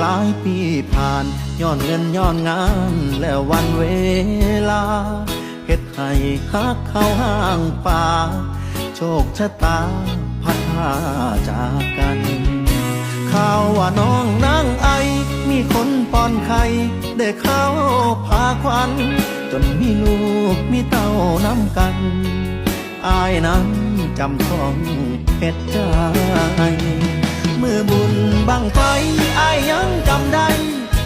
หลายปีผ่านย้อนเงินย้อนงานแล้ววันเวลาเฮ็ดให้ฮักเข้าห้างป่า โชคชะตาพัดพาจากกัน ข่าวว่าน้องนางไอ มีคนป้อนไข่ได้เข้าพาควัน จนมีลูกมีเต้าน้ำกัน อายนั้นจำต้องเพชรใจ มื่อบุญบังไฟอายยังจำได้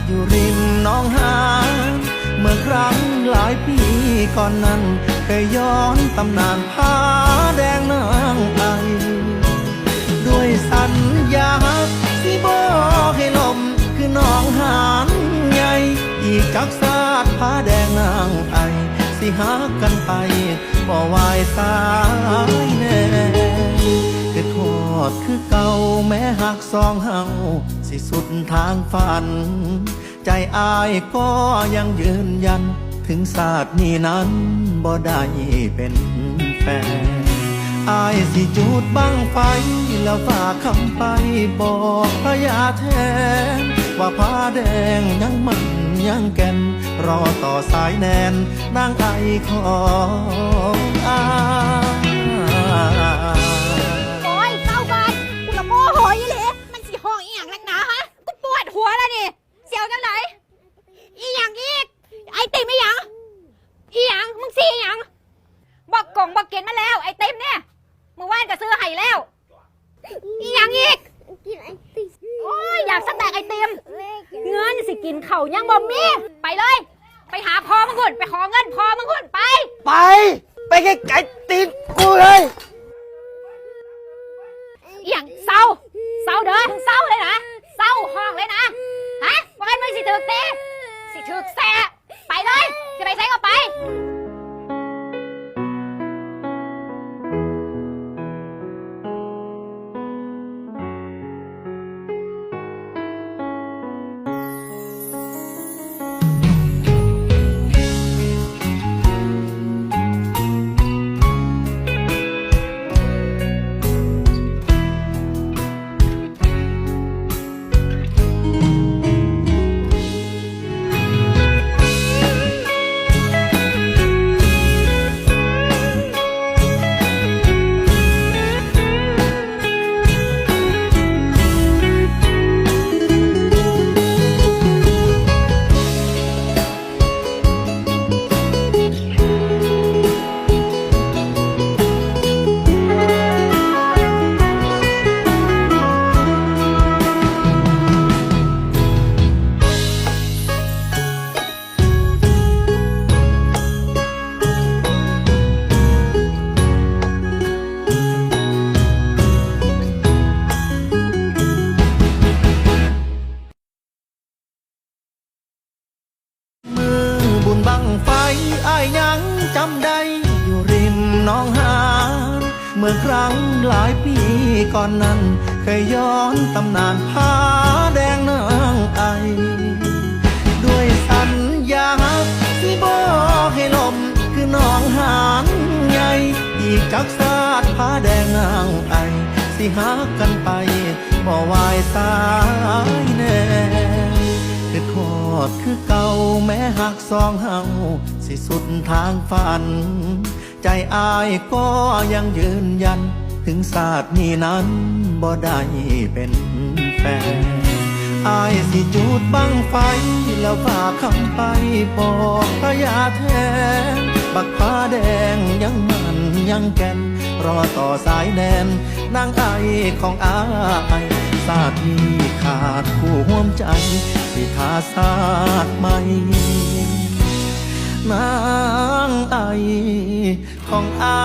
อยู่ริมน้องหานเมื่อครั้งหลายปีก่อนนั้น เคยย้อนตำนานผ้าแดงนางไอด้วยสัญญาสิบอกให้ลมคือน้องหานใหญ่อีกจักสาดผ้าแดงนางไอสิหากันไปบ่วายสายแน่ คือโทษคือเก่าแม้หักสองเฮาสิสุดทางฝัน ใจอายก็ยังยืนยัน ถึงศาสตร์นี้นั้นบ่ได้เป็นแฟนอายสิจูดบังไฟ แล้วฝากคำไปบอกพระยาแทน ว่าผ้าแดงยังมันยังแก่น รอต่อสายแนนนางไอของอาย บอกกล่องบอกเกณฑ์มาแล้ว ไอติมเนี่ยเมื่อวานก็ซื้อให้แล้วอีหยังอีก กินไอติมโอ้ยอยากสแต็กไอติม เงินสิกินเข่าวยังบ่มีไปเลย ไปหาพอมึงคุณไปขอเงินพอมึงคุณไป ไป ไปไกลๆตีนกูเลย อหย่างเศร้าเศร้าเด้อเศร้าเลยนะเศร้าห้องเลยนะฮะว่ากันมึงสิถึกตีสิถึกแสะไปเลยจะไปใช้ก็ไป อายยังจำได้อยู่ริมน้องหานเมื่อครั้งหลายปีก่อนนั้น เคยย้อนตำนานผ้าแดงนางไอ ด้วยสัญญาสิบอกให้ลมคือน้องหานใหญ่อีกจักสาดผ้าแดงนางไอ สิหากันไปบ่วายสายแน่ โทษคือเก่าแม้หักสองเฮาสิสุดทางฝัน ใจอายก็ยังยืนยัน ถึงศาสตร์นี้นั้นบ่ได้เป็นแฟนอายสิจูดบังไฟ แล้วฝากคำไปบอกพระยาแทนบักผ้าแดงยังมันยังแก่น รอต่อสายแดนนางไอของอาย สาดนี้ขาดคู่ห่วมใจสิทาสาสตร์ใหม่นางไอของอา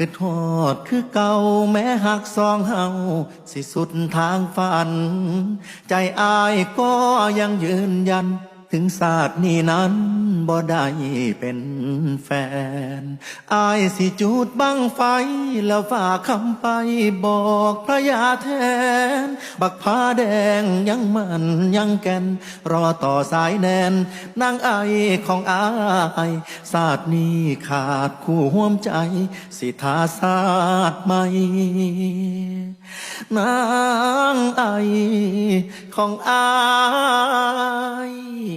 คือโทษคือเก่าแม้หักสองเฮาสิสุดทางฝัน ใจอายก็ยังยืนยัน ถึงศาสตร์นี้นั้นบ่ได้เป็นแฟน อายสิจูดบังไฟ แล้วฝากคำไปบอกพระยาแทน บักผ้าแดงยังมันยังแก่นรอต่อสายแนนนางไอของอายศาสตร์นี้ขาดคู่ห่วมใจ สิทาศาสตร์ใหม่นางไอของอาย ด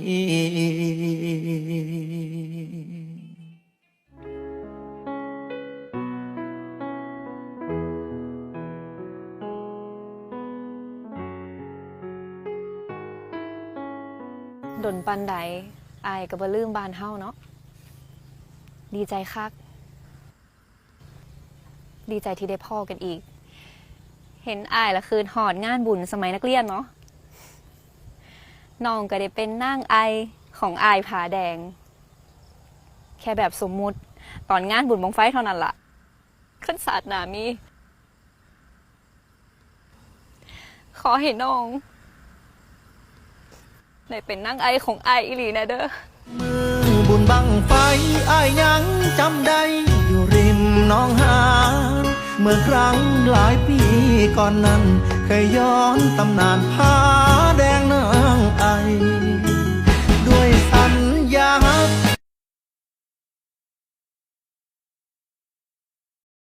นปันใดอายก็บ่ลืมบานเฮาเนาะ ดีใจคัก ดีใจที่ได้พ่อกันอีก เห็นอายละคืนหอดงานบุญสมัยนักเรียนเนาะ น้องก็ได้เป็นนางไอของอายผาแดง แค่แบบสมมุติ ตอนงานบุญบงไฟเท่านั้นละ่ะขึ้นศาสตร์หนามี ขอให้น้องได้เป็นนางไอของไออีหลีนะเด้อมือบุญบังไฟไอยังจำได้อยู่ริมน้องหานเมื่อครั้งหลายปีี้ก่อนนั้น เคยย้อนตำนานผ้าแดงเนางไอ